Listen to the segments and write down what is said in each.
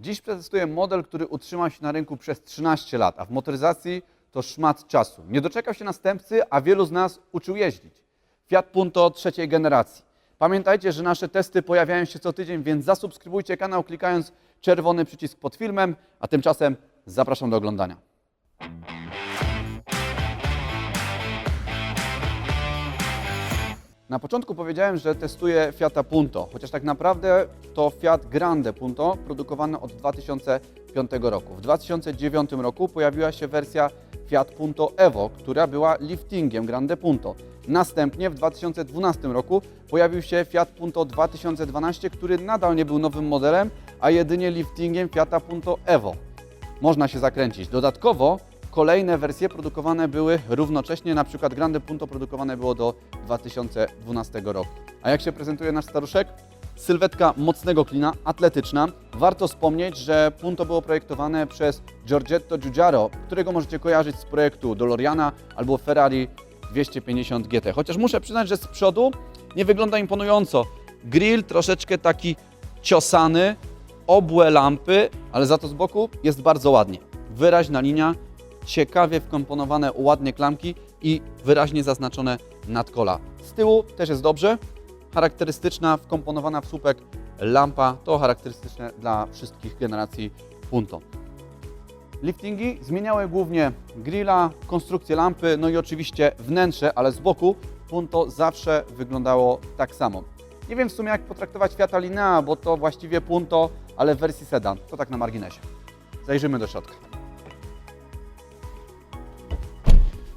Dziś przetestuję model, który utrzymał się na rynku przez 13 lat, a w motoryzacji to szmat czasu. Nie doczekał się następcy, a wielu z nas uczył jeździć. Fiat Punto trzeciej generacji. Pamiętajcie, że nasze testy pojawiają się co tydzień, więc zasubskrybujcie kanał klikając czerwony przycisk pod filmem, a tymczasem zapraszam do oglądania. Na początku powiedziałem, że testuję Fiata Punto, chociaż tak naprawdę to Fiat Grande Punto produkowany od 2005 roku. W 2009 roku pojawiła się wersja Fiat Punto Evo, która była liftingiem Grande Punto. Następnie w 2012 roku pojawił się Fiat Punto 2012, który nadal nie był nowym modelem, a jedynie liftingiem Fiata Punto Evo można się zakręcić. Dodatkowo kolejne wersje produkowane były równocześnie, na przykład Grande Punto produkowane było do 2012 roku. A jak się prezentuje nasz staruszek? Sylwetka mocnego klina, atletyczna. Warto wspomnieć, że Punto było projektowane przez Giorgetto Giugiaro, którego możecie kojarzyć z projektu DeLoreana albo Ferrari 250 GT. Chociaż muszę przyznać, że z przodu nie wygląda imponująco. Grill troszeczkę taki ciosany, obłe lampy, ale za to z boku jest bardzo ładnie. Wyraźna linia, ciekawie wkomponowane ładnie klamki i wyraźnie zaznaczone nadkola. Z tyłu też jest dobrze. Charakterystyczna, wkomponowana w słupek lampa to charakterystyczne dla wszystkich generacji Punto. Liftingi zmieniały głównie grilla, konstrukcję lampy, no i oczywiście wnętrze, ale z boku Punto zawsze wyglądało tak samo. Nie wiem w sumie jak potraktować Fiata Linea, bo to właściwie Punto, ale w wersji sedan. To tak na marginesie. Zajrzymy do środka.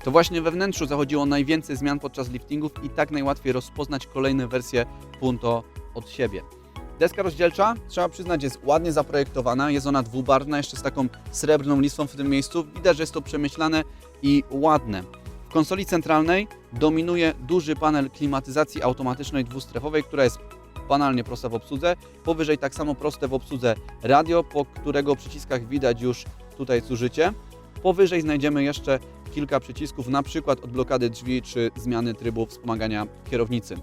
To właśnie we wnętrzu zachodziło najwięcej zmian podczas liftingów i tak najłatwiej rozpoznać kolejne wersje Punto od siebie. Deska rozdzielcza, trzeba przyznać, jest ładnie zaprojektowana. Jest ona dwubarwna, jeszcze z taką srebrną listwą w tym miejscu. Widać, że jest to przemyślane i ładne. W konsoli centralnej dominuje duży panel klimatyzacji automatycznej dwustrefowej, która jest banalnie prosta w obsłudze. Powyżej tak samo proste w obsłudze radio, po którego przyciskach widać już tutaj zużycie. Powyżej znajdziemy jeszcze kilka przycisków, na przykład od blokady drzwi czy zmiany trybu wspomagania kierownicy.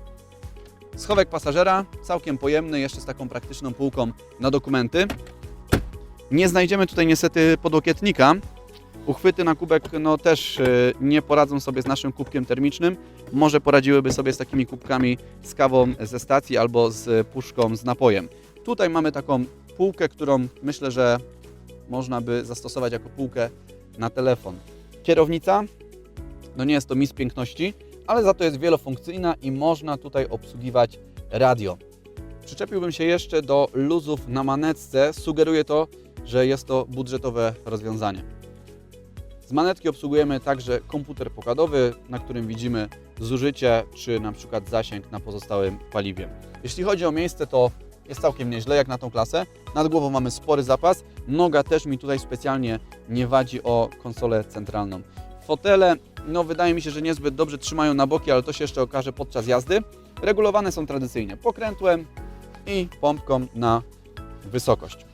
Schowek pasażera, całkiem pojemny, jeszcze z taką praktyczną półką na dokumenty. Nie znajdziemy tutaj niestety podłokietnika. Uchwyty na kubek no, też y, nie poradzą sobie z naszym kubkiem termicznym. Może poradziłyby sobie z takimi kubkami z kawą ze stacji albo z puszką z napojem. Tutaj mamy taką półkę, którą myślę, że można by zastosować jako półkę na telefon. Kierownica, no nie jest to mis piękności, ale za to jest wielofunkcyjna i można tutaj obsługiwać radio. Przyczepiłbym się jeszcze do luzów na manetce. Sugeruje to, że jest to budżetowe rozwiązanie. Z manetki obsługujemy także komputer pokładowy, na którym widzimy zużycie czy na przykład zasięg na pozostałym paliwie. Jeśli chodzi o miejsce, to jest całkiem nieźle jak na tą klasę. Nad głową mamy spory zapas. Noga też mi tutaj specjalnie nie wadzi o konsolę centralną. Fotele, no wydaje mi się, że niezbyt dobrze trzymają na boki, ale to się jeszcze okaże podczas jazdy. Regulowane są tradycyjnie pokrętłem i pompką na wysokość.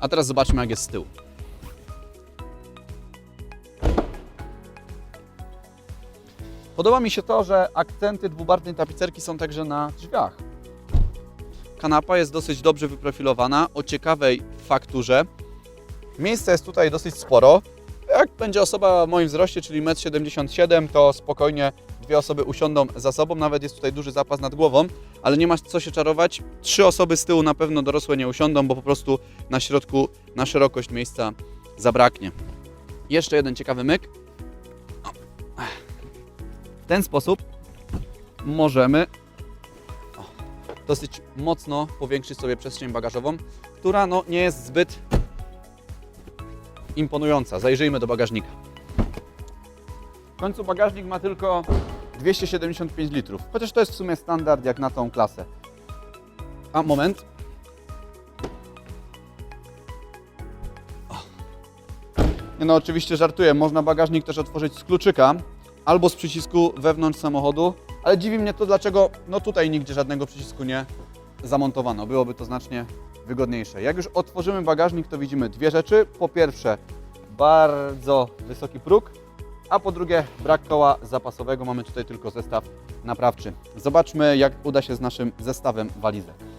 A teraz zobaczmy jak jest z tyłu. Podoba mi się to, że akcenty dwubarwnej tapicerki są także na drzwiach. Kanapa jest dosyć dobrze wyprofilowana, o ciekawej fakturze. Miejsca jest tutaj dosyć sporo. Jak będzie osoba o moim wzroście, czyli 1,77 m, to spokojnie dwie osoby usiądą za sobą. Nawet jest tutaj duży zapas nad głową, ale nie ma co się czarować. Trzy osoby z tyłu na pewno dorosłe nie usiądą, bo po prostu na środku na szerokość miejsca zabraknie. Jeszcze jeden ciekawy myk. W ten sposób możemy dosyć mocno powiększyć sobie przestrzeń bagażową, która no, nie jest zbyt imponująca. Zajrzyjmy do bagażnika. W końcu bagażnik ma tylko 275 litrów, chociaż to jest w sumie standard jak na tą klasę. A moment. Nie no, oczywiście żartuję. Można bagażnik też otworzyć z kluczyka albo z przycisku wewnątrz samochodu, ale dziwi mnie to, dlaczego no tutaj nigdzie żadnego przycisku nie zamontowano. Byłoby to znacznie wygodniejsze. Jak już otworzymy bagażnik, to widzimy dwie rzeczy. Po pierwsze, bardzo wysoki próg, a po drugie, brak koła zapasowego. Mamy tutaj tylko zestaw naprawczy. Zobaczmy, jak uda się z naszym zestawem walizek.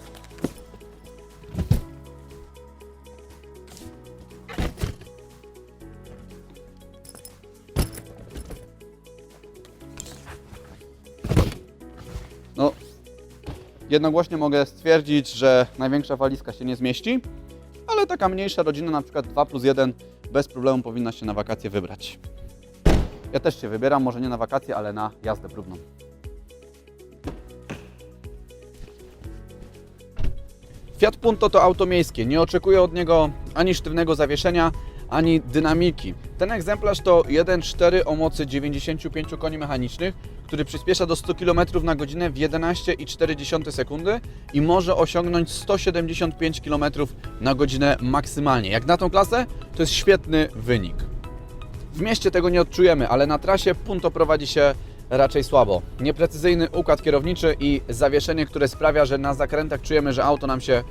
Jednogłośnie mogę stwierdzić, że największa walizka się nie zmieści, ale taka mniejsza rodzina, na przykład 2 plus 1, bez problemu powinna się na wakacje wybrać. Ja też się wybieram, może nie na wakacje, ale na jazdę próbną. Fiat Punto to auto miejskie. Nie oczekuję od niego ani sztywnego zawieszenia, ani dynamiki. Ten egzemplarz to 1.4 o mocy 95 koni mechanicznych, który przyspiesza do 100 km na godzinę w 11,4 sekundy i może osiągnąć 175 km na godzinę maksymalnie. Jak na tą klasę, to jest świetny wynik. W mieście tego nie odczujemy, ale na trasie Punto prowadzi się raczej słabo. Nieprecyzyjny układ kierowniczy i zawieszenie, które sprawia, że na zakrętach czujemy, że auto nam się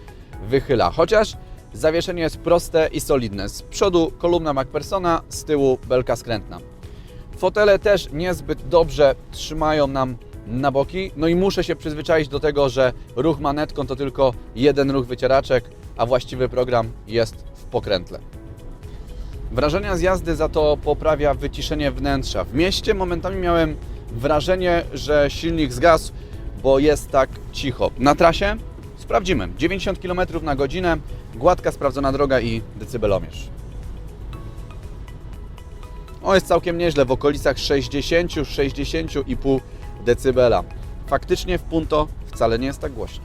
wychyla. Chociaż zawieszenie jest proste i solidne. Z przodu kolumna MacPersona, z tyłu belka skrętna. Fotele też niezbyt dobrze trzymają nam na boki. No i muszę się przyzwyczaić do tego, że ruch manetką to tylko jeden ruch wycieraczek, a właściwy program jest w pokrętle. Wrażenia z jazdy za to poprawia wyciszenie wnętrza. W mieście momentami miałem wrażenie, że silnik zgasł, bo jest tak cicho. Na trasie sprawdzimy. 90 km na godzinę, gładka sprawdzona droga i decybelomierz. O, jest całkiem nieźle, w okolicach 60-60,5 decybela. Faktycznie w Punto wcale nie jest tak głośno.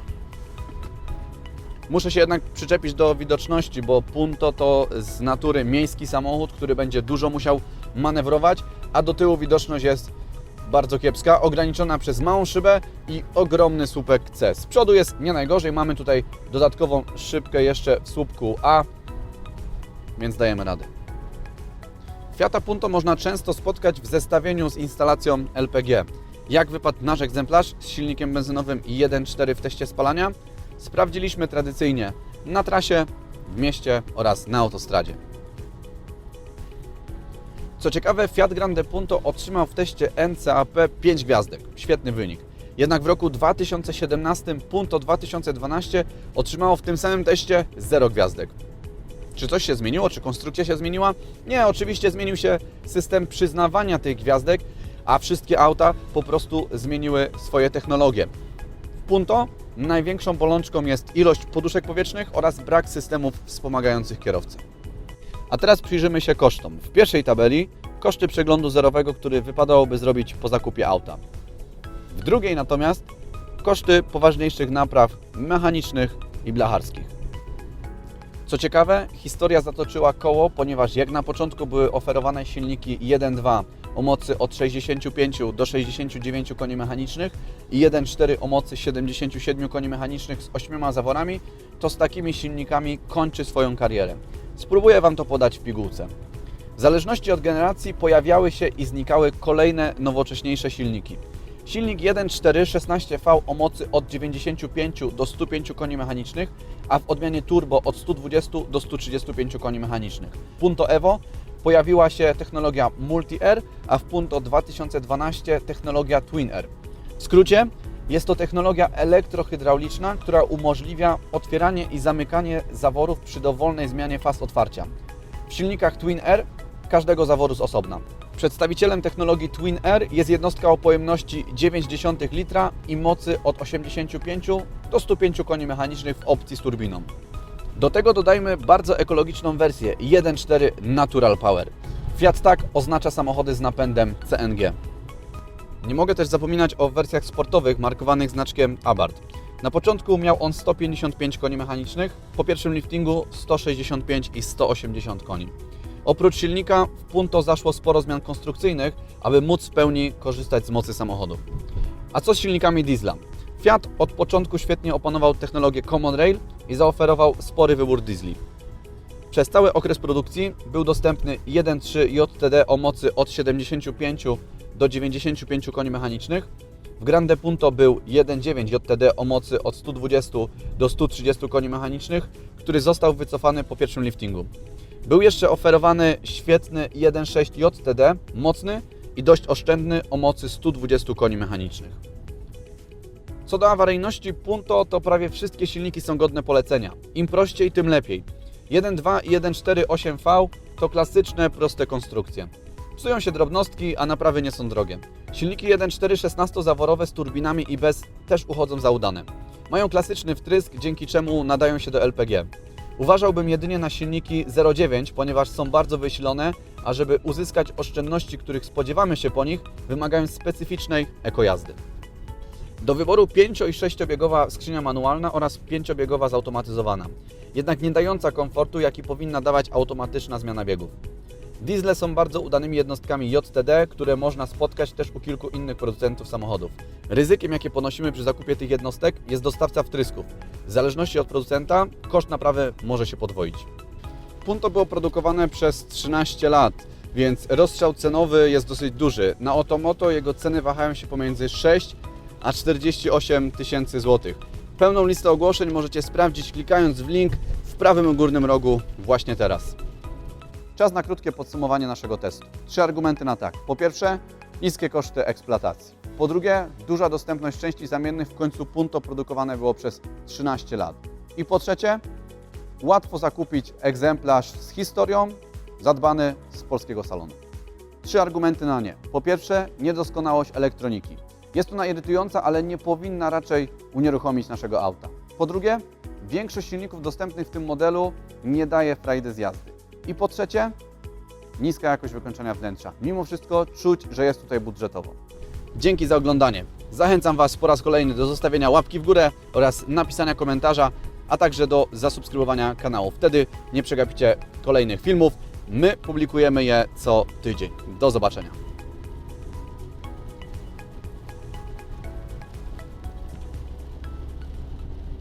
Muszę się jednak przyczepić do widoczności, bo Punto to z natury miejski samochód, który będzie dużo musiał manewrować, a do tyłu widoczność jest bardzo kiepska, ograniczona przez małą szybę i ogromny słupek C. Z przodu jest nie najgorzej, mamy tutaj dodatkową szybkę jeszcze w słupku A, więc dajemy radę. Fiata Punto można często spotkać w zestawieniu z instalacją LPG. Jak wypadł nasz egzemplarz z silnikiem benzynowym 1.4 w teście spalania? Sprawdziliśmy tradycyjnie na trasie, w mieście oraz na autostradzie. Co ciekawe, Fiat Grande Punto otrzymał w teście NCAP 5 gwiazdek. Świetny wynik. Jednak w roku 2017 Punto 2012 otrzymało w tym samym teście 0 gwiazdek. Czy coś się zmieniło? Czy konstrukcja się zmieniła? Nie, oczywiście zmienił się system przyznawania tych gwiazdek, a wszystkie auta po prostu zmieniły swoje technologie. W Punto największą bolączką jest ilość poduszek powietrznych oraz brak systemów wspomagających kierowcę. A teraz przyjrzymy się kosztom. W pierwszej tabeli koszty przeglądu zerowego, który wypadałoby zrobić po zakupie auta. W drugiej natomiast koszty poważniejszych napraw mechanicznych i blacharskich. Co ciekawe, historia zatoczyła koło, ponieważ jak na początku były oferowane silniki 1.2 o mocy od 65 do 69 koni mechanicznych i 1.4 o mocy 77 koni mechanicznych z 8 zaworami, to z takimi silnikami kończy swoją karierę. Spróbuję Wam to podać w pigułce. W zależności od generacji pojawiały się i znikały kolejne nowocześniejsze silniki. Silnik 1.4 16V o mocy od 95 do 105 koni mechanicznych, a w odmianie turbo od 120 do 135 koni mechanicznych. Punto Evo pojawiła się technologia Multi-Air, a w Punto 2012 technologia Twin Air. W skrócie, jest to technologia elektrohydrauliczna, która umożliwia otwieranie i zamykanie zaworów przy dowolnej zmianie faz otwarcia. W silnikach Twin Air każdego zaworu z osobna. Przedstawicielem technologii Twin Air jest jednostka o pojemności 0,9 litra i mocy od 85 do 105 koni mechanicznych w opcji z turbiną. Do tego dodajmy bardzo ekologiczną wersję 1.4 Natural Power. Fiat Tak oznacza samochody z napędem CNG. Nie mogę też zapominać o wersjach sportowych markowanych znaczkiem Abarth. Na początku miał on 155 koni mechanicznych, po pierwszym liftingu 165 i 180 koni. Oprócz silnika w Punto zaszło sporo zmian konstrukcyjnych, aby móc w pełni korzystać z mocy samochodu. A co z silnikami diesla? Fiat od początku świetnie opanował technologię Common Rail i zaoferował spory wybór diesli. Przez cały okres produkcji był dostępny 1.3 JTD o mocy od 75 do 95 koni mechanicznych. W Grande Punto był 1.9 JTD o mocy od 120 do 130 koni mechanicznych, który został wycofany po pierwszym liftingu. Był jeszcze oferowany świetny 1.6 JTD, mocny i dość oszczędny o mocy 120 koni mechanicznych. Co do awaryjności Punto, to prawie wszystkie silniki są godne polecenia. Im prościej, tym lepiej. 1.2 i 1.4 8V to klasyczne, proste konstrukcje. Psują się drobnostki, a naprawy nie są drogie. Silniki 1.4 16-zaworowe z turbinami i bez też uchodzą za udane. Mają klasyczny wtrysk, dzięki czemu nadają się do LPG. Uważałbym jedynie na silniki 0,9, ponieważ są bardzo wysilone, a żeby uzyskać oszczędności, których spodziewamy się po nich, wymagają specyficznej ekojazdy. Do wyboru 5 i 6-biegowa skrzynia manualna oraz 5-biegowa zautomatyzowana, jednak nie dająca komfortu, jaki powinna dawać automatyczna zmiana biegów. Diesle są bardzo udanymi jednostkami JTD, które można spotkać też u kilku innych producentów samochodów. Ryzykiem, jakie ponosimy przy zakupie tych jednostek, jest dostawca wtrysków. W zależności od producenta, koszt naprawy może się podwoić. Punto było produkowane przez 13 lat, więc rozstrzał cenowy jest dosyć duży. Na Otomoto jego ceny wahają się pomiędzy 6 a 48 tysięcy złotych. Pełną listę ogłoszeń możecie sprawdzić klikając w link w prawym górnym rogu właśnie teraz. Czas na krótkie podsumowanie naszego testu. Trzy argumenty na tak. Po pierwsze, niskie koszty eksploatacji. Po drugie, duża dostępność części zamiennych. W końcu Punto produkowane było przez 13 lat. I po trzecie, łatwo zakupić egzemplarz z historią, zadbany z polskiego salonu. Trzy argumenty na nie. Po pierwsze, niedoskonałość elektroniki. Jest ona irytująca, ale nie powinna raczej unieruchomić naszego auta. Po drugie, większość silników dostępnych w tym modelu nie daje frajdy z jazdy. I po trzecie, niska jakość wykończenia wnętrza. Mimo wszystko czuć, że jest tutaj budżetowo. Dzięki za oglądanie. Zachęcam Was po raz kolejny do zostawienia łapki w górę oraz napisania komentarza, a także do zasubskrybowania kanału. Wtedy nie przegapicie kolejnych filmów. My publikujemy je co tydzień. Do zobaczenia.